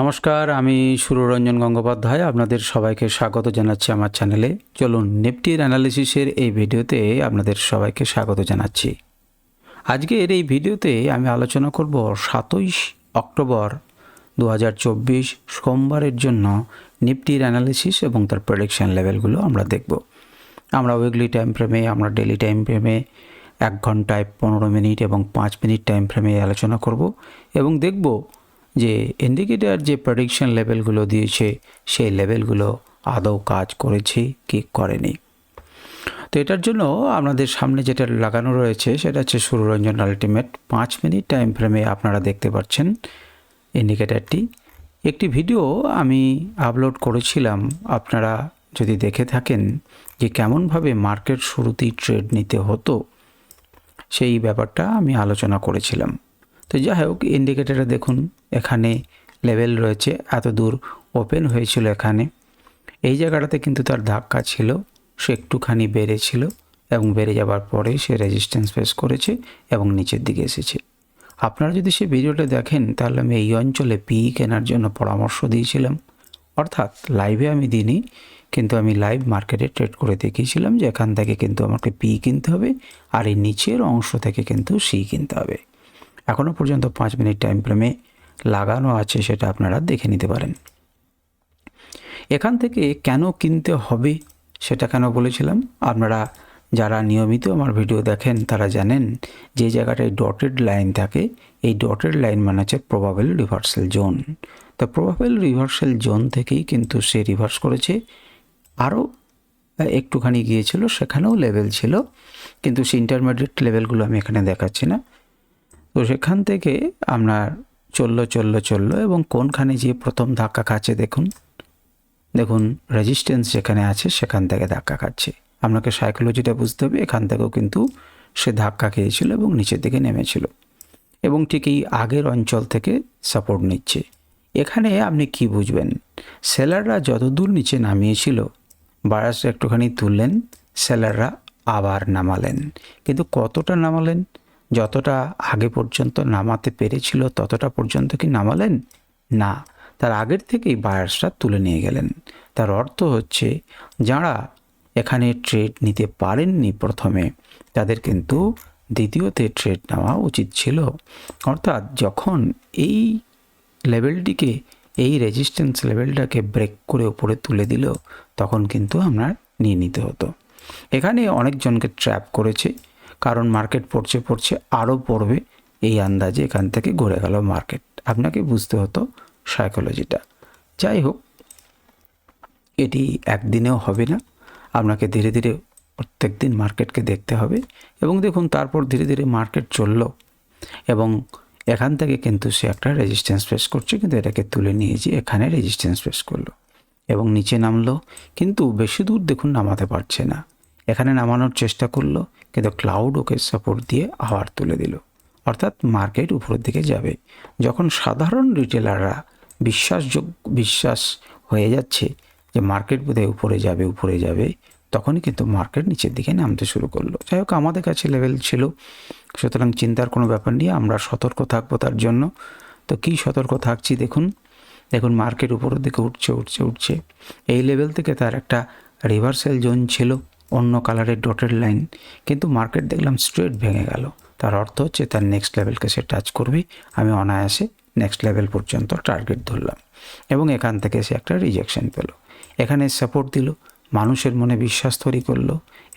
নমস্কার, আমি সুররঞ্জন গঙ্গোপাধ্যায়। আপনাদের সবাইকে স্বাগত জানাচ্ছি আমার চ্যানেলে। চলুন নিফটির অ্যানালিসিসের এই ভিডিওতে আপনাদের সবাইকে স্বাগত জানাচ্ছি। আজকের এই ভিডিওতে আমি আলোচনা করব সাতইশ অক্টোবর দু হাজার চব্বিশ সোমবারের জন্য নিফটির অ্যানালিসিস এবং তার প্রেডিকশন লেভেলগুলো আমরা দেখব। আমরা উইকলি টাইম ফ্রেমে আমরা ডেলি টাইম ফ্রেমে এক ঘন্টায় পনেরো মিনিট এবং পাঁচ মিনিট টাইম ফ্রেমে আলোচনা করব এবং দেখব যে ইন্ডিকেটার যে প্রেডিকশন লেভেলগুলো দিয়েছে, সেই লেভেলগুলো আদৌ কাজ করেছে কি করেনি। তো এটার জন্য আপনাদের সামনে যেটা লাগানো রয়েছে, সেটা হচ্ছে সুররঞ্জন আলটিমেট পাঁচ মিনিট টাইম ফ্রেমে আপনারা দেখতে পাচ্ছেন ইন্ডিকেটারটি একটি ভিডিও আমি আপলোড করেছিলাম, আপনারা যদি দেখে থাকেন যে কেমনভাবে মার্কেট শুরুতেই ট্রেড নিতে হতো, সেই ব্যাপারটা আমি আলোচনা করেছিলাম। তো যাই হোক ইন্ডিকেটারে দেখুন, এখানে লেভেল রয়েছে, এত দূর ওপেন হয়েছিল এখানে। এই জায়গাটাতে কিন্তু তার ধাক্কা ছিল, সে একটুখানি বেড়েছিল এবং বেড়ে যাবার পরে সে রেজিস্ট্যান্স ফেস করেছে এবং নিচের দিকে এসেছে। আপনারা যদি সে ভিডিওটা দেখেন, তাহলে আমি এই অঞ্চলে পি কেনার জন্য পরামর্শ দিয়েছিলাম। অর্থাৎ লাইভে আমি দিইনি, কিন্তু আমি লাইভ মার্কেটে ট্রেড করে দেখিয়েছিলাম যে এখান থেকে কিন্তু আমাকে পি কিনতে হবে, আর এই নিচের অংশ থেকে কিন্তু সি কিনতে হবে। এখনও পর্যন্ত পাঁচ মিনিট টাইম ফ্রেমে লাগানো আছে সেটা আপনারা দেখে নিতে পারেন। এখান থেকে কেন কিনতে হবে সেটা কেন বলেছিলাম? আপনারা যারা নিয়মিত আমার ভিডিও দেখেন, তারা জানেন যে জায়গাটায় ডটেড লাইন থাকে। এই ডটেড লাইন মানে হচ্ছে প্রবাবেল রিভার্সাল জোন তো প্রবাবেল রিভার্সাল জোন থেকেই কিন্তু সে রিভার্স করেছে। আরও একটুখানি গিয়েছিল, সেখানেও লেভেল ছিল। কিন্তু সে ইন্টারমিডিয়েট লেভেলগুলো আমি এখানে দেখাচ্ছি না। তো সেখান থেকে আপনার চলল চলল চলল এবং কোনখানে যে প্রথম ধাক্কা খাচ্ছে দেখুন। দেখুন রেজিস্ট্যান্স যেখানে আছে সেখান থেকে ধাক্কা খাচ্ছে। আপনাকে সাইকোলজিটা বুঝতে হবে, এখান থেকেও কিন্তু সে ধাক্কা খেয়েছিল এবং নিচের দিকে নেমেছিল এবং ঠিক এই আগের অঞ্চল থেকে সাপোর্ট নিচ্ছে। এখানে আপনি কি বুঝবেন? সেলাররা যতদূর নিচে নামিয়েছিল বায়াসরা একটুখানি তুললেন, সেলাররা আবার নামালেন। কিন্তু কতটা নামালেন? যতটা আগে পর্যন্ত নামাতে পেরেছিল, ততটা পর্যন্ত কি নামালেন? না। তার আগের থেকেই বায়ার্সরা তুলে নিয়ে গেলেন। তার অর্থ হচ্ছে, যারা এখানে ট্রেড নিতে পারেননি প্রথমে, তাদের কিন্তু দ্বিতীয়তে ট্রেড নেওয়া উচিত ছিল। অর্থাৎ যখন এই লেভেলটিকে, এই রেজিস্ট্যান্স লেভেলটাকে ব্রেক করে উপরে তুলে দিল, তখন কিন্তু আমরা নিয়ে নিতে হতো। এখানে অনেকজনকে ট্র্যাপ করেছে। কারণ মার্কেট পড়ছে পড়ছে আরও পড়বে এই আন্দাজে এখান থেকে ঘুরে গেল মার্কেট আপনাকে বুঝতে হতো সাইকোলজিটা যাই হোক, এটি একদিনেও হবে না। আপনাকে ধীরে ধীরে প্রত্যেক দিন মার্কেটকে দেখতে হবে এবং দেখুন তারপর ধীরে ধীরে মার্কেট চলল এবং এখান থেকে কিন্তু সে একটা রেজিস্ট্যান্স ফেস করছে, কিন্তু এটাকে তুলে নিয়ে যে এখানে রেজিস্ট্যান্স ফেস করল এবং নিচে নামলো। কিন্তু বেশি দূর দেখুন নামাতে পারছে না। এখানে নামানোর চেষ্টা করল কিন্তু ক্লাউড ওকে সাপোর্ট দিয়ে আবার তুলে দিল। অর্থাৎ মার্কেট উপরের দিকে যাবে। যখন সাধারণ রিটেলাররা বিশ্বাসযোগ্য বিশ্বাস হয়ে যাচ্ছে যে মার্কেট বোধহয় উপরে যাবে উপরে যাবে, তখনই কিন্তু মার্কেট নিচের দিকে নামতে শুরু করল। যাই হোক, আমাদের কাছে লেভেল ছিল। সুতরাং চিন্তার কোনো ব্যাপার নেই, আমরা সতর্ক থাকব তার জন্য। তো কী সতর্ক থাকছি দেখুন। দেখুন মার্কেট উপরের দিকে উঠছে উঠছে উঠছে। এই লেভেল থেকে তার একটা রিভার্সাল জোন ছিল। অন্য কালারের ডটেড লাইন, কিন্তু মার্কেট দেখলাম স্ট্রেট ভেঙে গেল। তার অর্থ হচ্ছে তার নেক্সট লেভেলকে সে টাচ করবে। আমি অনায়াসে নেক্সট লেভেল পর্যন্ত টার্গেট ধরলাম এবং এখান থেকে সে একটা রিজেকশন পেল। এখানে সাপোর্ট দিল, মানুষের মনে বিশ্বাস তৈরি করল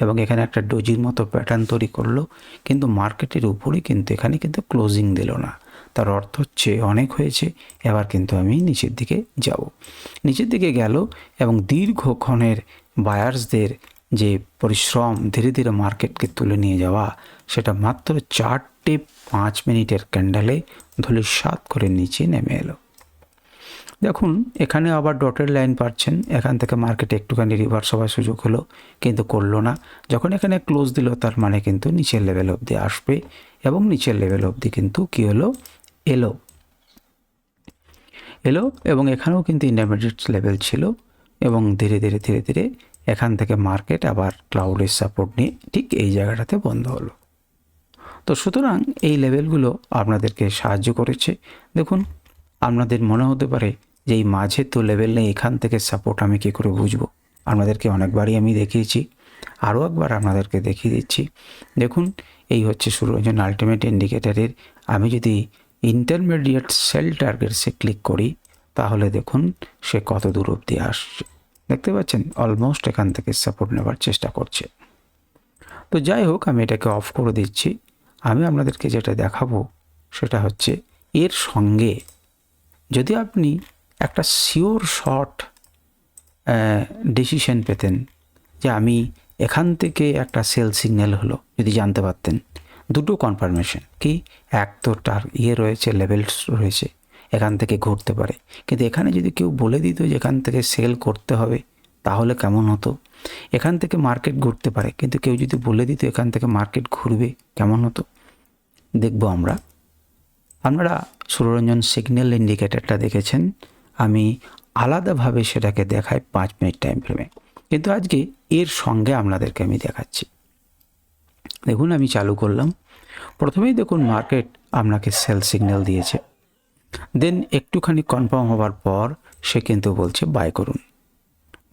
এবং এখানে একটা ডোজির মতো প্যাটার্ন তৈরি করল, কিন্তু মার্কেটের উপরে কিন্তু এখানে কিন্তু ক্লোজিং দিল না। তার অর্থ হচ্ছে অনেক হয়েছে, এবার কিন্তু আমি নিচের দিকে যাব। নিচের দিকে গেল এবং দীর্ঘক্ষণের বায়ার্সদের যে পরিশ্রম ধীরে ধীরে মার্কেটকে তুলে নিয়ে যাওয়া, সেটা মাত্র চারটে পাঁচ মিনিটের ক্যান্ডেলে ধুলিসাৎ করে নিচে নেমে এলো। দেখুন, এখানে আবার ডটের লাইন পাচ্ছেন। এখান থেকে মার্কেটে একটুখানি রিভার্স হওয়ার সুযোগ হলো, কিন্তু করল না। যখন এখানে ক্লোজ দিল, তার মানে কিন্তু নিচের লেভেল অবধি আসবে এবং নিচের লেভেল অবধি কিন্তু কী হলো? এলো। এলো এবং এখানেও কিন্তু ইন্টারমিডিয়েট লেভেল ছিল এবং ধীরে ধীরে ধীরে ধীরে এখান থেকে মার্কেট, আবার ক্লাউডের সাপোর্ট নিয়ে ঠিক এই জায়গাটাতে বন্ধ হলো। তো সুতরাং এই লেভেলগুলো আপনাদেরকে সাহায্য করেছে। দেখুন, আপনাদের মনে হতে পারে যে এই মাঝে তো লেভেল নেই, এখান থেকে সাপোর্ট আমি কী করে বুঝব? আপনাদেরকে অনেকবারই আমি দেখিয়েছি, আরও একবার আপনাদেরকে দেখিয়ে দিচ্ছি। দেখুন, এই হচ্ছে সুরঞ্জন আলটিমেট ইন্ডিকেটারের আমি যদি ইন্টারমিডিয়েট সেল টার্গেটসে ক্লিক করি, তাহলে দেখুন সে কত দূর অবধি আসছে। দেখতে পাচ্ছেন? অলমোস্ট এখান থেকে সাপোর্ট নেবার চেষ্টা করছে। তো যাই হোক, আমি এটাকে অফ করে দিচ্ছি। আমি আপনাদেরকে যেটা দেখাবো, সেটা হচ্ছে এর সঙ্গে যদি আপনি একটা শিওর শর্ট ডিসিশন পেতেন যে আমি এখান থেকে একটা সেল সিগন্যাল হলো, যদি জানতে পারতেন। দুটো কনফার্মেশন কি? এক তো তার ইয়ে রয়েছে লেভেলস রয়েছে এখান থেকে ঘুরতে পারে। কিন্তু এখানে যদি কেউ বলে দিত যে এখান থেকে সেল করতে হবে, তাহলে কেমন হতো? এখান থেকে মার্কেট ঘুরতে পারে, কিন্তু কেউ যদি বলে দিত এখান থেকে মার্কেট ঘুরবে, কেমন হতো? দেখব আমরা। আপনারা সুররঞ্জন সিগন্যাল ইন্ডিকেটারটা দেখেছেন। আমি আলাদাভাবে সেটাকে দেখাই পাঁচ মিনিট টাইম ফ্রেমে কিন্তু আজকে এর সঙ্গে আপনাদেরকে আমি দেখাচ্ছি। দেখুন, আমি চালু করলাম। প্রথমেই দেখুন, মার্কেট আপনাকে সেল সিগন্যাল দিয়েছে। দেন একটুখানি কনফার্ম হওয়ার পর সে কিন্তু বলছে, বাই করুন।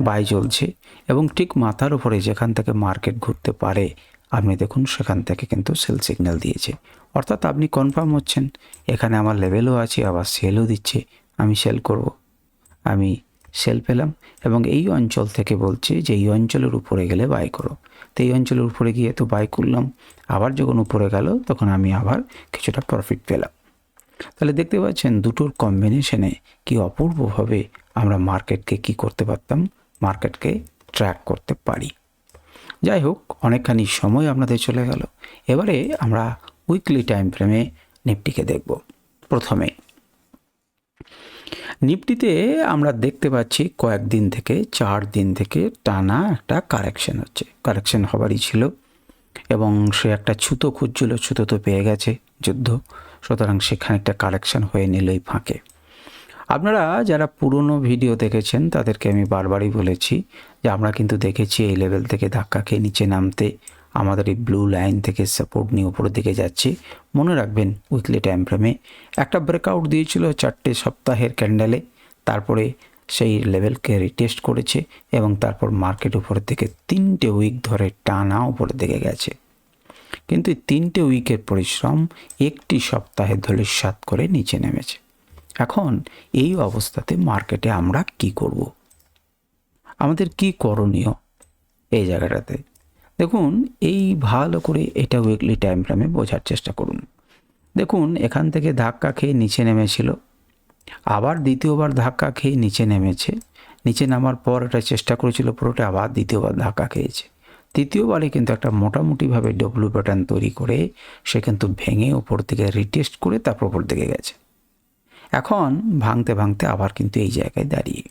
বাই চলছে এবং ঠিক মাথার উপরে যেখান থেকে মার্কেট ঘুরতে পারে, আপনি দেখুন সেখান থেকে কিন্তু সেল সিগন্যাল দিয়েছে। অর্থাৎ আপনি কনফার্ম হচ্ছেন, এখানে আমার লেভেলও আছে, আবার সেলও দিচ্ছে, আমি সেল করব। আমি সেল পেলাম এবং এই অঞ্চল থেকে বলছে যে, এই অঞ্চলের উপরে গেলে বাই করো। তো এই অঞ্চলের উপরে গিয়ে তো বাই করলাম। আবার যখন উপরে গেল, তখন আমি আবার কিছুটা প্রফিট পেলাম। তাহলে দেখতে পাচ্ছেন দুটোর কম্বিনেশনে কি অপূর্বভাবে আমরা মার্কেটকে কি করতে পারতাম? মার্কেটকে ট্র্যাক করতে পারি। যাই হোক অনেকখানি সময় আপনাদের চলে গেল। এবারে আমরা উইকলি টাইম ফ্রেমে নিফটিকে দেখব। প্রথমে, নিফটিতে আমরা দেখতে পাচ্ছি কয়েকদিন থেকে চার দিন থেকে টানা একটা কারেকশন হচ্ছে। কারেকশন হবারই ছিল এবং সে একটা ছুতো খুঁজছিল, ছুতো তো পেয়ে গেছে যুদ্ধ। সুতরাং সেখানে একটা কারেকশন হয়ে নিল এই ফাঁকে। আপনারা যারা পুরনো ভিডিও দেখেছেন, তাদেরকে আমি বারবারই বলেছি যে আমরা কিন্তু দেখেছি এই লেভেল থেকে ধাক্কা খেয়ে নিচে নামতে, আমাদের এই ব্লু লাইন থেকে সাপোর্ট নিয়ে উপরের দিকে যাচ্ছি। মনে রাখবেন উইকলি টাইম ফ্রেমে একটা ব্রেকআউট দিয়েছিল চারটে সপ্তাহের ক্যান্ডেলে তারপরে সেই লেভেলকে রিটেস্ট করেছে এবং তারপর মার্কেট উপরের দিকে তিনটে উইক ধরে টানা উপরের দিকে গেছে। কিন্তু এই তিনটে উইকের পরিশ্রম একটি সপ্তাহে ধলিস্বাদ করে নিচে নেমেছে। এখন এই অবস্থাতে মার্কেটে আমরা কি করব? আমাদের কি করণীয় এই জায়গাটাতে? দেখুন, এই ভালো করে এটা উইকলি টাইম ফ্রেমে বোঝার চেষ্টা করুন। দেখুন, এখান থেকে ধাক্কা খেয়ে নিচে নেমেছিল, আবার দ্বিতীয়বার ধাক্কা খেয়ে নিচে নেমেছে, নিচে নামার পর এটা চেষ্টা করেছিল, পুরোটা আবার দ্বিতীয়বার ধাক্কা খেয়েছে। তৃতীয়বারে কিন্তু একটা মোটামুটিভাবে ডব্লু প্যাটার্ন তৈরি করে সে কিন্তু ভেঙে ওপর থেকে রিটেস্ট করে তারপর ওপর দিকে গেছে। এখন ভাঙতে ভাঙতে আবার কিন্তু এই জায়গায় দাঁড়িয়ে।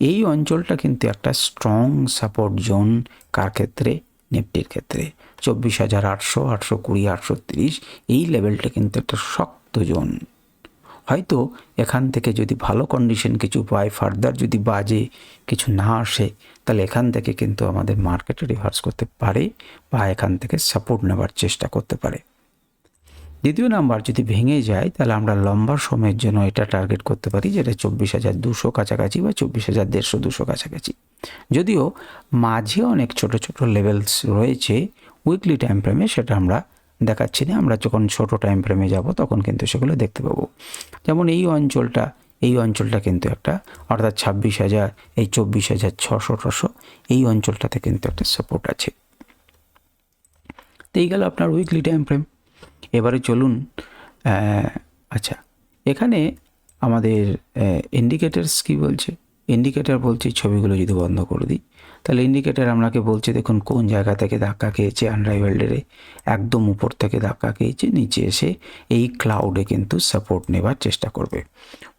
এই অঞ্চলটা কিন্তু একটা স্ট্রং সাপোর্ট জোন কার ক্ষেত্রে? নিফটির ক্ষেত্রে। চব্বিশ হাজার আটশো আটশো কুড়ি, আটশো তিরিশ এই লেভেলটা কিন্তু একটা শক্ত জোন হয়তো এখান থেকে যদি ভালো কন্ডিশন কিছু পায় ফার্দার যদি বাজে কিছু না আসে তাহলে এখান থেকে কিন্তু আমাদের মার্কেটে রিভার্স করতে পারে বা এখান থেকে সাপোর্ট নেবার চেষ্টা করতে পারে। দ্বিতীয় নাম্বার যদি ভেঙে যায়, তাহলে আমরা লম্বা সময়ের জন্য এটা টার্গেট করতে পারি যেটা চব্বিশ হাজার দুশো কাছাকাছি বা চব্বিশ হাজার দেড়শো দুশো কাছাকাছি। যদিও মাঝে অনেক ছোট ছোট লেভেলস রয়েছে উইকলি টাইম ফ্রেমে সেটা আমরা দেখাচ্ছি না। আমরা যখন ছোট টাইম ফ্রেমে যাব, তখন কিন্তু সেগুলো দেখতে পাবো। যেমন এই অঞ্চলটা এই অঞ্চলটা কিন্তু একটা, অর্থাৎ ছাব্বিশ হাজার, এই চব্বিশ হাজার ছশো টশো এই অঞ্চলটাতে কিন্তু একটা সাপোর্ট আছে। তো এই গেল আপনার উইকলি টাইম ফ্রেম এবারে চলুন আচ্ছা এখানে আমাদের ইন্ডিকেটার্স কি বলছে? ইন্ডিকেটার বলছে ছবিগুলো যদি বন্ধ করে দিই। তাহলে ইন্ডিকেটার আপনাকে বলছে, দেখুন, কোন জায়গা থেকে ধাক্কা খেয়েছে আনরাইভেল্ডারে একদম উপর থেকে ধাক্কা খেয়েছে, নিচে এসে এই ক্লাউডে কিন্তু সাপোর্ট নেবার চেষ্টা করবে।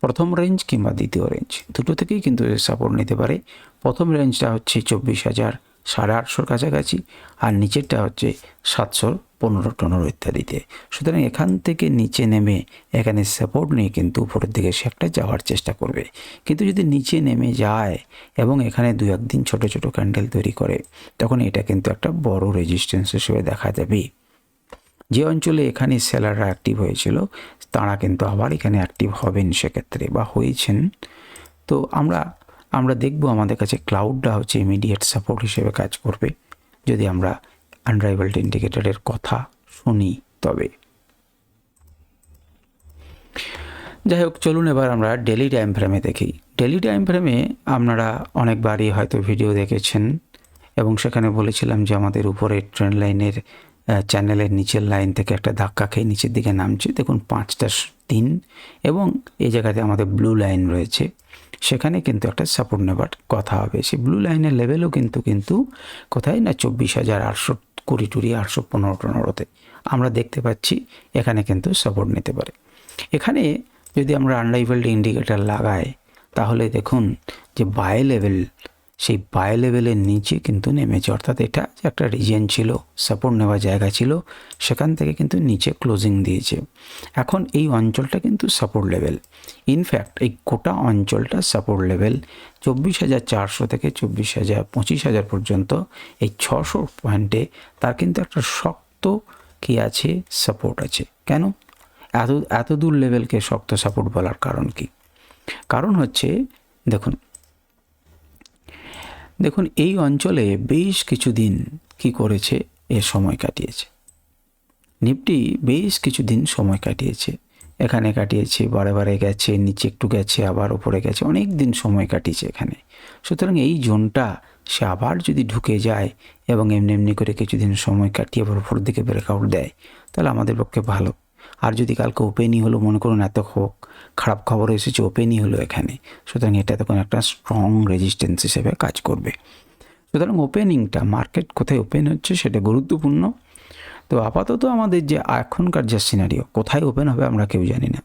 প্রথম রেঞ্জ কিংবা দ্বিতীয় রেঞ্জ দুটো থেকেই কিন্তু সাপোর্ট নিতে পারে। প্রথম রেঞ্জটা হচ্ছে চব্বিশ হাজার সাড়ে আটশোর কাছাকাছি, আর নিচেরটা হচ্ছে সাতশোর পনেরো টনেরো ইত্যাদিতে। সুতরাং এখান থেকে নিচে নেমে এখানে সাপোর্ট নিয়ে কিন্তু উপরের দিকে সে একটা যাওয়ার চেষ্টা করবে। কিন্তু যদি নিচে নেমে যায় এবং এখানে দু একদিন ছোট ছোট ক্যান্ডেল তৈরি করে, তখন এটা কিন্তু একটা বড় রেজিস্ট্যান্স হিসেবে দেখা যাবে। যে অঞ্চলে এখানে সেলাররা অ্যাক্টিভ হয়েছিল, তারা কিন্তু আবার এখানে অ্যাক্টিভ হবেন সেক্ষেত্রে বা হয়েছেন। তো আমরা আমরা দেখব আমাদের কাছে ক্লাউডটা হচ্ছে ইমিডিয়েট সাপোর্ট হিসেবে কাজ করবে। যদি আমরা আনরাইভেলড ইন্ডিকেটরের কথা শুনি তবে। যাই হোক চলুন এবার আমরা ডেলি টাইম ফ্রেমে দেখি। ডেলি টাইম ফ্রেমে আপনারা অনেকবারই হয়তো ভিডিও দেখেছেন এবং সেখানে বলেছিলাম যে আমাদের উপরে ট্রেন লাইনের চ্যানেলের নিচের লাইন থেকে একটা ধাক্কা খেয়ে নিচের দিকে নামছে। দেখুন, পাঁচটা তিন এবং এই জায়গাতে আমাদের ব্লু লাইন রয়েছে। সেখানে কিন্তু একটা সাপোর্ট নেবার কথা হবে। সেই ব্লু লাইনের লেভেলও কিন্তু কিন্তু কোথায়? না, চব্বিশ হাজার আটশো কুড়ি টুড়ি আটশো পনেরোটা নড়তে। আমরা দেখতে পাচ্ছি এখানে কিন্তু সাপোর্ট নিতে পারে। এখানে যদি আমরা আনরাইভেলড ইন্ডিকেটার লাগাই, তাহলে দেখুন যে বাই লেভেল সেই বাই লেভেলের নিচে কিন্তু নেমেছে। অর্থাৎ এটা যে একটা রিজিয়ন ছিল সাপোর্ট নেওয়া জায়গা ছিল, সেখান থেকে কিন্তু নিচে ক্লোজিং দিয়েছে। এখন এই অঞ্চলটা কিন্তু সাপোর্ট লেভেল ইনফ্যাক্ট এই গোটা অঞ্চলটা সাপোর্ট লেভেল চব্বিশ হাজার চারশো থেকে চব্বিশ হাজার, পঁচিশ হাজার পর্যন্ত এই ছশো পয়েন্টে তার কিন্তু একটা শক্ত কি আছে সাপোর্ট আছে। কেন? এত এত দূর লেভেলকে শক্ত সাপোর্ট বলার কারণ কি? কারণ হচ্ছে, দেখুন দেখুন, এই অঞ্চলে বেশ কিছুদিন কি করেছে? এ সময় কাটিয়েছে। নিফটি বেশ কিছুদিন সময় কাটিয়েছে। এখানে কাটিয়েছে, বারে বারে গেছে, নিচে একটু গেছে, আবার উপরে গেছে, অনেক দিন সময় কাটিয়েছে এখানে। সুতরাং এই জোনটা সে আবার যদি ঢুকে যায় এবং এমনি এমনি করে কিছুদিন সময় কাটিয়ে আবার উপর দিকে ব্রেকআউট দেয়, তাহলে আমাদের পক্ষে ভালো। আর যদি কালকে ওপেনই হলো, মনে করুন এত হোক, খারাপ খবর এসেছে ওপেনই হলো এখানে। সুতরাং এটা তখন একটা স্ট্রং রেজিস্ট্যান্স হিসেবে কাজ করবে। সুতরাং ওপেনিংটা মার্কেট কোথায় ওপেন হচ্ছে সেটা গুরুত্বপূর্ণ। তো আপাতত আমাদের যে এখনকার যে সিনারিও কোথায় ওপেন হবে আমরা কেউ জানি না।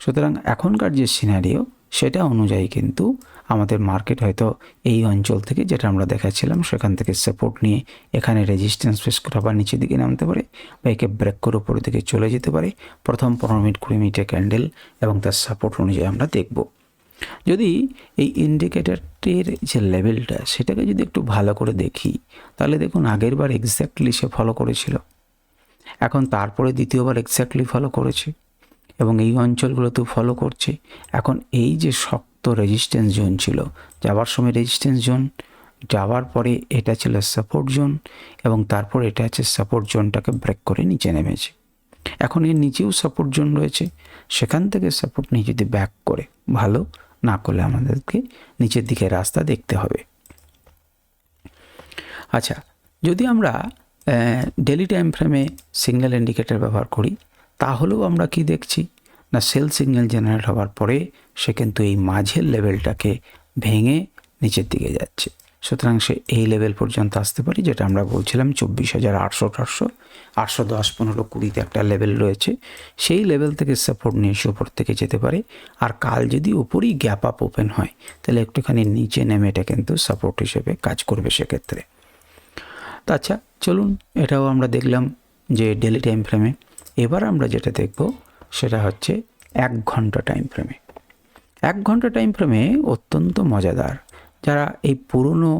সুতরাং এখনকার যে সিনারিও সেটা অনুযায়ী কিন্তু আমাদের মার্কেট হয়তো এই অঞ্চল থেকে যেটা আমরা দেখাচ্ছিলাম, সেখান থেকে সাপোর্ট নিয়ে এখানে রেজিস্ট্যান্স ফেস করে আবার নিচের দিকে নামতে পারে বা একে ব্রেক করে উপরের দিকে চলে যেতে পারে। প্রথম পনেরো মিনিট, কুড়ি মিনিটের ক্যান্ডেল এবং তার সাপোর্ট অনুযায়ী আমরা দেখব। যদি এই ইন্ডিকেটারটির যে লেভেলটা সেটাকে যদি একটু ভালো করে দেখি, তাহলে দেখুন আগের বার এক্স্যাক্টলি সে ফলো করেছিল। এখন তারপরে দ্বিতীয়বার এক্স্যাক্টলি ফলো করেছে। এবং এই অঞ্চলগুলোতেও ফলো করছে। এখন এই যে শক্ত রেজিস্ট্যান্স জোন ছিল যাওয়ার সময় রেজিস্ট্যান্স জোন যাওয়ার পরে এটা ছিল সাপোর্ট জোন এবং তারপর এটা হচ্ছে সাপোর্ট জোনটাকে ব্রেক করে নিচে নেমেছে। এখন এর নিচেও সাপোর্ট জোন রয়েছে, সেখান থেকে সাপোর্ট নিয়ে যদি ব্যাক করে, ভালো, না করলে আমাদেরকে নিচের দিকে রাস্তা দেখতে হবে। আচ্ছা যদি আমরা ডেলি টাইম ফ্রেমে সিগন্যাল ইন্ডিকেটর ব্যবহার করি তাহলেও আমরা কি দেখছি? না, সেল সিগন্যাল জেনারেট হওয়ার পরে সে কিন্তু এই মাঝের লেভেলটাকে ভেঙে নিচের দিকে যাচ্ছে। সুতরাং সে এই লেভেল পর্যন্ত আসতে পারি, যেটা আমরা বলছিলাম চব্বিশ হাজার আটশো আটশো। আটশো দশ, পনেরো, কুড়িতে একটা লেভেল রয়েছে। সেই লেভেল থেকে সাপোর্ট নিয়ে এসে উপর থেকে যেতে পারে। আর কাল যদি উপরই গ্যাপ আপ ওপেন হয়, তাহলে একটুখানি নিচে নেমে এটা কিন্তু সাপোর্ট হিসেবে কাজ করবে সেক্ষেত্রে। তো আচ্ছা চলুন, এটাও আমরা দেখলাম যে ডেলি টাইম ফ্রেমে এবার আমরা যেটা দেখব সেটা হচ্ছে এক ঘণ্টা টাইম ফ্রেমে এক ঘণ্টা টাইম ফ্রেমে অত্যন্ত মজাদার। যারা এই পুরনো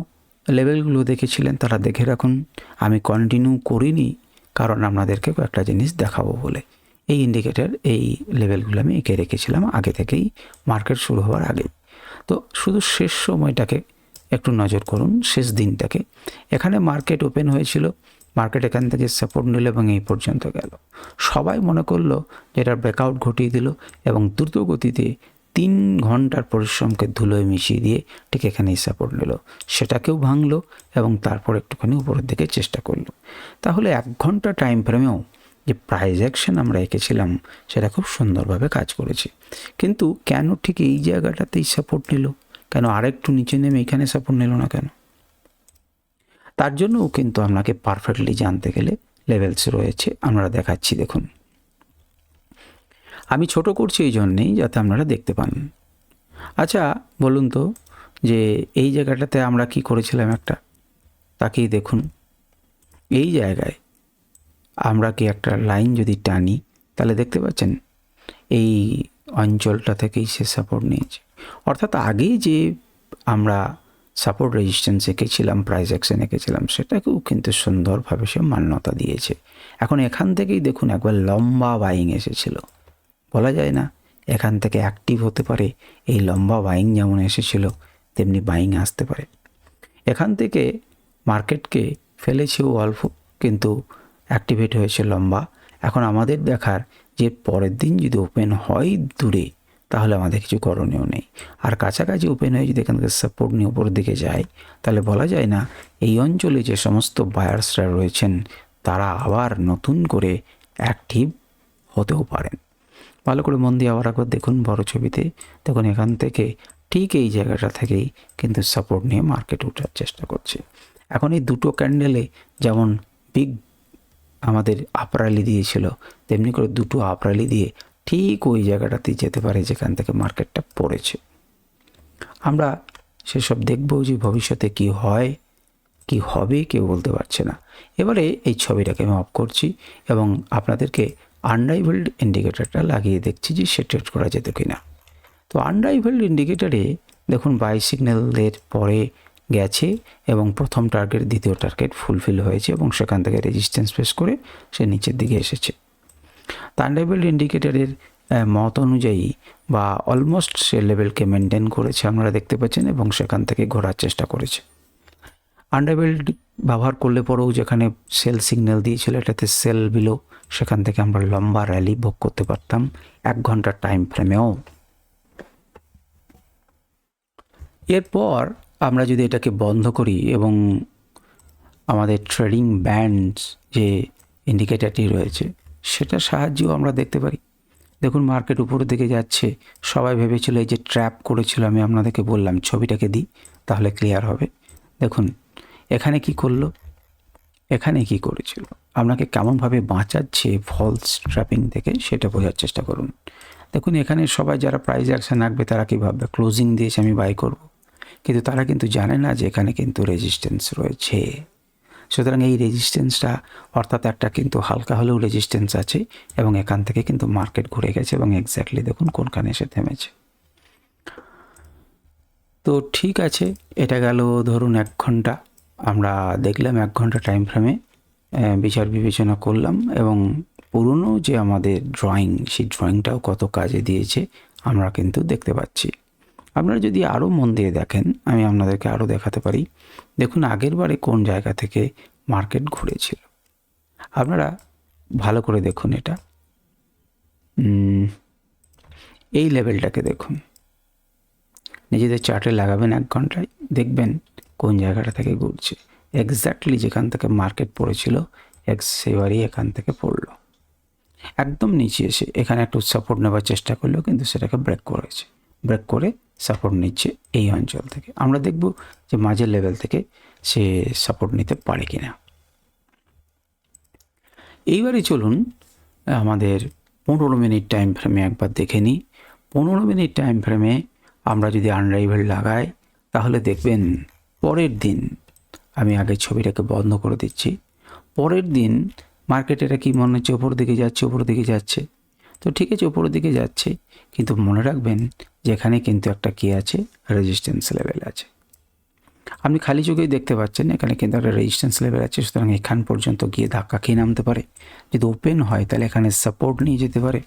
লেভেলগুলো দেখেছিলেন তারা দেখে রাখুন, আমি কন্টিনিউ করিনি, কারণ আপনাদেরকে কয়েকটা জিনিস দেখাবো বলে। এই ইন্ডিকেটার এই লেভেলগুলো আমি এঁকে রেখেছিলাম আগে থেকেই মার্কেট শুরু হওয়ার আগে। তো শুধু শেষ সময়টাকে একটু নজর করুন, শেষ দিনটাকে। এখানে মার্কেট ওপেন হয়েছিল মার্কেট এখান থেকে সাপোর্ট নিল এবং এই পর্যন্ত গেল। সবাই মনে করল যে এটা ব্রেকআউট ঘটিয়ে দিল এবং দ্রুত গতিতে তিন ঘণ্টার পরিশ্রমকে ধুলোয় মিশিয়ে দিয়ে ঠিক এখানেই সাপোর্ট নিল। সেটাকেও ভাঙলো এবং তারপর একটুখানি উপরের দিকে চেষ্টা করল। তাহলে এক ঘণ্টা টাইম ফ্রেমেও যে প্রাইজ অ্যাকশন আমরা এঁকেছিলাম, সেটা খুব সুন্দরভাবে কাজ করেছে। কিন্তু কেন ঠিক এই জায়গাটাতেই সাপোর্ট নিল? কেন আরেকটু নিচে নেমে এখানে সাপোর্ট নিল না কেন? তার জন্যও কিন্তু আপনাকে পারফেক্টলি জানতে গেলে লেভেলস রয়েছে। আমরা দেখাচ্ছি, দেখুন। আমি ছোট করছি এই জন্যেই যাতে আপনারা দেখতে পান। আচ্ছা বলুন তো যে এই জায়গাটাতে আমরা কি করেছিলাম একটা? তাকেই দেখুন। এই জায়গায় আমরা কি একটা লাইন যদি টানি, তাহলে দেখতে পাচ্ছেন এই অঞ্চলটা থেকেই সে সাপোর্ট নিয়েছে। অর্থাৎ আগেই যে আমরা সাপোর্ট রেজিস্ট্যান্স এঁকেছিলাম প্রাইস অ্যাকশন এঁকেছিলাম, সেটাকেও কিন্তু সুন্দরভাবে সে মান্যতা দিয়েছে। এখন এখান থেকেই দেখুন একবার লম্বা বাইং এসেছিল। বলা যায় না, এখান থেকে অ্যাক্টিভ হতে পারে, এই লম্বা বাইং যেমন এসেছিল, তেমনি বাইং আসতে পারে। এখান থেকে মার্কেটকে ফেলেছেও অল্প, কিন্তু অ্যাক্টিভেট হয়েছে লম্বা। এখন আমাদের দেখার যে পরের দিন যদি ওপেন হয় দূরে তাহলে আমাদের কিছু করণীয় নেই। আর কাছাকাছি ওপেন হয়ে যদি এখান থেকে সাপোর্ট নিয়ে উপরের দিকে যায়, তাহলে বলা যায় না এই অঞ্চলে যে সমস্ত বায়ার্সরা রয়েছেন, তারা আবার নতুন করে অ্যাক্টিভ হতেও পারেন। ভালো করে মন দিয়ে আবার একবার দেখুন বড় ছবিতে। দেখুন এখান থেকে ঠিক এই জায়গাটা থেকেই কিন্তু সাপোর্ট নিয়ে মার্কেট ওঠার চেষ্টা করছে। এখন এই দুটো ক্যান্ডেলে যেমন বিগ আমাদের আপরালি দিয়েছিল, তেমনি করে দুটো আপরালি দিয়ে ঠিক ওই জায়গাটাতে যেতে পারে যেখান থেকে মার্কেটটা পড়েছে। আমরা সেসব দেখব যে ভবিষ্যতে কি হয়, কি হবে, কেউ বলতে পারছে না। এবারে এই ছবিটাকে আমি অফ করছি এবং আপনাদেরকে আনরাইভেলড ইন্ডিকেটরটা লাগিয়ে দেখছি যে সে ট্রেড করা যেত কি না তো আনরাইভেলড ইন্ডিকেটরে দেখুন বাই সিগন্যালের পরে গেছে এবং প্রথম টার্গেট দ্বিতীয় টার্গেট ফুলফিল হয়েছে এবং সেখান থেকে রেজিস্ট্যান্স ফেস করে সে নিচের দিকে এসেছে। আনরাইভেলড ইন্ডিকেটারের মত অনুযায়ী বা অলমোস্ট সে লেভেলকে মেনটেন করেছে, আপনারা দেখতে পাচ্ছেন এবং সেখান থেকে ঘোরার চেষ্টা করেছে। আন্ডারবেল্ট ব্যবহার করলে পরেও যেখানে সেল সিগন্যাল দিয়েছিল, এটাতে সেল বিলো সেখান থেকে আমরা লম্বা র্যালি ভোগ করতে পারতাম এক ঘণ্টার টাইম ফ্রেমেও এরপর আমরা যদি এটাকে বন্ধ করি এবং আমাদের ট্রেডিং ব্যান্ডস যে ইন্ডিকেটারটি রয়েছে সেটার সাহায্যেও আমরা দেখতে পারি। দেখুন, মার্কেট উপরের দিকে যাচ্ছে। সবাই ভেবেছিল এই যে ট্র্যাপ করেছিল, আমি আপনাদেরকে বললাম, ছবিটাকে দিই, তাহলে ক্লিয়ার হবে। দেখুন, এখানে কি করল? এখানে কি করেছিল? আপনাকে কেমনভাবে বাঁচাচ্ছে ফলস ট্র্যাপিং থেকে, সেটা বোঝার চেষ্টা করুন। দেখুন, এখানে সবাই যারা প্রাইজ অ্যাকশন রাখবে তারা কী ভাববে? ক্লোজিং দিয়েছে, আমি বাই করব। কিন্তু তারা কিন্তু জানে না যে এখানে কিন্তু রেজিস্ট্যান্স রয়েছে। সুতরাং এই রেজিস্ট্যান্সটা অর্থাৎ একটা কিন্তু হালকা হলেও রেজিস্ট্যান্স আছে এবং এখান থেকে কিন্তু মার্কেট ঘুরে গেছে এবং এক্স্যাক্টলি দেখুন কোনখানে এসে থেমেছে। তো ঠিক আছে, এটা গেল ধরুন এক ঘণ্টা। আমরা দেখলাম এক ঘণ্টা টাইম ফ্রেমে বিচার বিবেচনা করলাম এবং পুরনো যে আমাদের ড্রয়িং সেই ড্রয়িংটাও কত কাজে দিয়েছে আমরা কিন্তু দেখতে পাচ্ছি। আপনারা যদি আরও মন দিয়ে দেখেন, আমি আপনাদেরকে আরও দেখাতে পারি। দেখুন, আগের বারে কোন জায়গা থেকে মার্কেট ঘুরেছিল? আপনারা ভালো করে দেখুন এটা। এই লেভেলটাকে দেখুন। নিজেদের চার্টে লাগাবেন এক ঘন্টায়, দেখবেন কোন জায়গাটা থেকে ঘুরছে। এক্স্যাক্টলি যেখান থেকে মার্কেট পড়েছিল এক সেবারই এখান থেকে পড়ল। একদম নিচে এসে এখানে একটু সাপোর্ট নেবার চেষ্টা করল কিন্তু সেটাকে ব্রেক করেছে। ব্রেক করে সাপোর্ট নিচ্ছে এই অঞ্চল থেকে। আমরা দেখব যে মাঝের লেভেল থেকে সে সাপোর্ট নিতে পারে কি না এইবারে চলুন, আমাদের পনেরো মিনিট টাইম ফ্রেমে একবার দেখে নিই। পনেরো মিনিট টাইম ফ্রেমে আমরা যদি আনরাইভেল লাগাই, তাহলে দেখবেন পরের দিন আমি আগে ছবিটাকে বন্ধ করে দিচ্ছি। পরের দিন মার্কেটেরা কি মনে হচ্ছে? ওপর দিকে যাচ্ছে ওপর দিকে যাচ্ছে। তো ঠিক আছে, ওপরের দিকে যাচ্ছে, কিন্তু মনে রাখবেন যেখানে কিন্তু একটা কী আছে রেজিস্ট্যান্স লেভেল আছে। আপনি খালি চোখেই দেখতে পাচ্ছেন, এখানে কিন্তু একটা রেজিস্ট্যান্স লেভেল আছে, সুতরাং এখান পর্যন্ত গিয়ে ধাক্কা খেয়ে নামতে পারে। যদি ওপেন হয়, তাহলে এখানে সাপোর্ট নিয়ে যেতে পারে।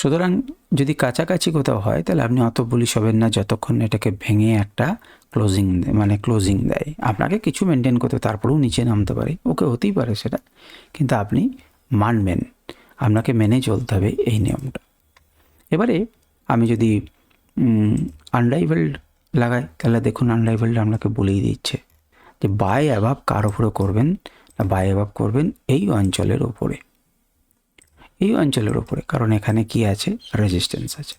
সুতরাং যদি কাছাকাছি কোথাও হয়, তাহলে আপনি অত বলিশ হবেন না, যতক্ষণ এটাকে ভেঙে একটা ক্লোজিং মানে ক্লোজিং দেয়। আপনাকে কিছু মেনটেন করতে তারপরেও নিচে নামতে পারে। ওকে হতেই পারে সেটা, কিন্তু আপনি মানবেন। আপনাকে মেনে চলতে হবে এই নিয়মটা। এবারে আমি যদি আনরাইভেলড লাগাই, তাহলে দেখুন আনরাইভেলড আপনাকে বলেই দিচ্ছে যে বাই অ্যাভাব কার ওপরে করবেন না বাই অ্যাভাব করবেন? এই অঞ্চলের ওপরে এই অঞ্চলের ওপরে কারণ এখানে কি আছে? রেজিস্ট্যান্স আছে।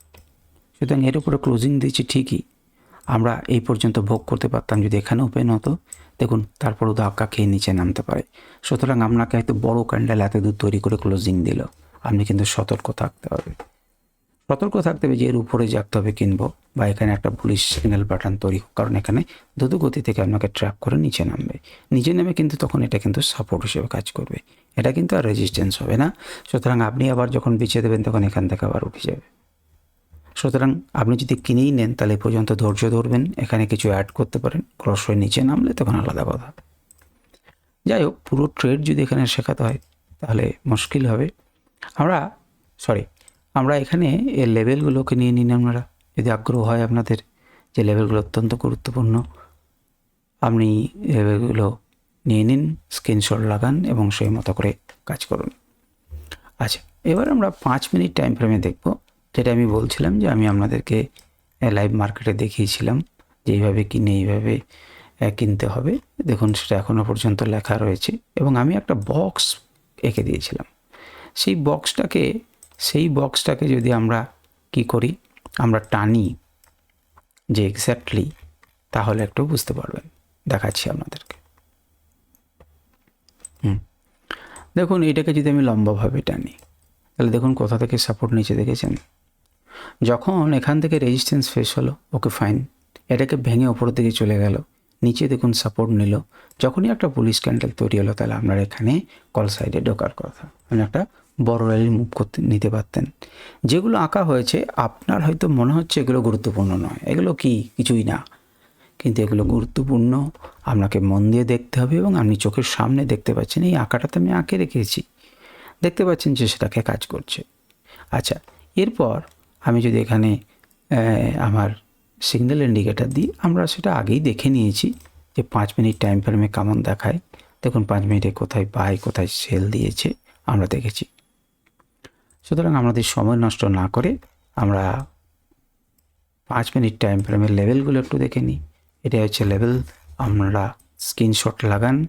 সুতরাং এর উপরে ক্লোজিং দিচ্ছি ঠিকই। আমরা এই পর্যন্ত ভোগ করতে পারতাম যদি এখানে ওপেন হতো। দেখুন, তারপরও ধাক্কা খেয়ে নিচে নামতে পারে। সুতরাং আপনাকে হয়তো বড় ক্যান্ডেল এত দূর তৈরি করে ক্লোজিং দিল। আপনি কিন্তু সতর্ক থাকতে হবে। সতর্ক থাকতে হবে যে এর উপরে জাগতে হবে কিনবো বা এখানে একটা পুলিশ সিগন্যাল প্যাটার্ন তৈরি কারণ এখানে দ্রুত গতি থেকে আপনাকে ট্র্যাপ করে নিচে নামবে। নিচে নেমে কিন্তু তখন এটা কিন্তু সাপোর্ট হিসেবে কাজ করবে। এটা কিন্তু আর রেজিস্ট্যান্স হবে না। সুতরাং আপনি আবার যখন বিছিয়ে দেবেন তখন এখান থেকে আবার উঠে যাবে। সুতরাং আপনি যদি কিনেই নেন, তাহলে পর্যন্ত ধৈর্য ধরবেন। এখানে কিছু অ্যাড করতে পারেন। ক্রস হয়ে নিচে নামলে তখন আলাদা কথা যাই হোক, পুরো ট্রেড যদি এখানে শেখাতে হয়, তাহলে মুশকিল হবে। আমরা সরি আমরা এখানে এর লেভেলগুলোকে নিয়ে নিন আপনারা। যদি আগ্রহ হয় আপনাদের যে লেভেলগুলো অত্যন্ত গুরুত্বপূর্ণ, আপনি লেভেলগুলো নিয়ে নিন, স্ক্রিনশট লাগান এবং সেই মতো করে কাজ করুন। আচ্ছা এবার আমরা পাঁচ মিনিট টাইম ফ্রেমে দেখব। যেটা আমি বলছিলাম যে আমি আপনাদেরকে লাইভ মার্কেটে দেখিয়েছিলাম যে এইভাবে কিনে, এইভাবে কিনতে হবে। দেখুন, সেটা এখনও পর্যন্ত লেখা রয়েছে এবং আমি একটা বক্স এঁকে দিয়েছিলাম। সেই বক্সটাকে সেই বক্সটাকে যদি আমরা কি করি, আমরা টানি, যে এক্স্যাক্টলি তাহলে একটু বুঝতে পারবেন, দেখাচ্ছি আপনাদেরকে। হুম। দেখুন, এটাকে যদি আমি লম্বাভাবে টানি, তাহলে দেখুন কোথা থেকে সাপোর্ট নিচে দেখেছেন? যখন এখান থেকে রেজিস্ট্যান্স ফেস হলো ওকে ফাইন এটাকে ভেঙে ওপরের দিকে চলে গেল, নিচে দেখুন সাপোর্ট নিল, যখনই একটা পুলিশ ক্যান্ডেল তৈরি হলো, তাহলে আপনার এখানে কল সাইডে ঢোকার কথা মানে একটা বড় র্যালি মুভ করতে, নিতে পারতেন। যেগুলো আঁকা হয়েছে, আপনার হয়তো মনে হচ্ছে এগুলো গুরুত্বপূর্ণ নয়। এগুলো কি? কিছুই না। কিন্তু এগুলো গুরুত্বপূর্ণ, আপনাকে মন দিয়ে দেখতে হবে এবং আপনি চোখের সামনে দেখতে পাচ্ছেন। এই আঁকাটাতে আমি আঁকে রেখেছি। দেখতে পাচ্ছেন যে সেটাকে কাজ করছে। আচ্ছা এরপর আমি যদি এখানে আমার সিগন্যাল ইন্ডিকেটার দিই, আমরা সেটা আগেই দেখে নিয়েছি যে পাঁচ মিনিট টাইম ফ্রেমে কেমন দেখায়। দেখুন, পাঁচ মিনিটে কোথায় বাই কোথায় সেল দিয়েছে, আমরা দেখেছি। সুতরাং আমাদের সময় নষ্ট না করে আমরা পাঁচ মিনিট টাইম ফ্রেমের লেভেলগুলো একটু দেখে নিই। এটা হচ্ছে লেভেল আপনারা স্ক্রিনশট লাগান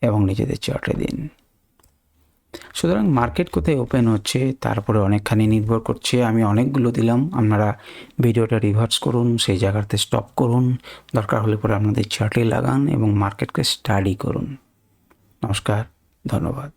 এবং নিজেদের চার্টে দিন। সুতরাং মার্কেট কোথায় ওপেন হচ্ছে, তারপরে অনেকখানি নির্ভর করছে। আমি অনেকগুলো দিলাম, আপনারা ভিডিওটা রিভার্স করুন, সেই জায়গাতে স্টপ করুন। দরকার হলে পরে আপনাদের চার্টে লাগান এবং মার্কেটকে স্টাডি করুন। নমস্কার, ধন্যবাদ।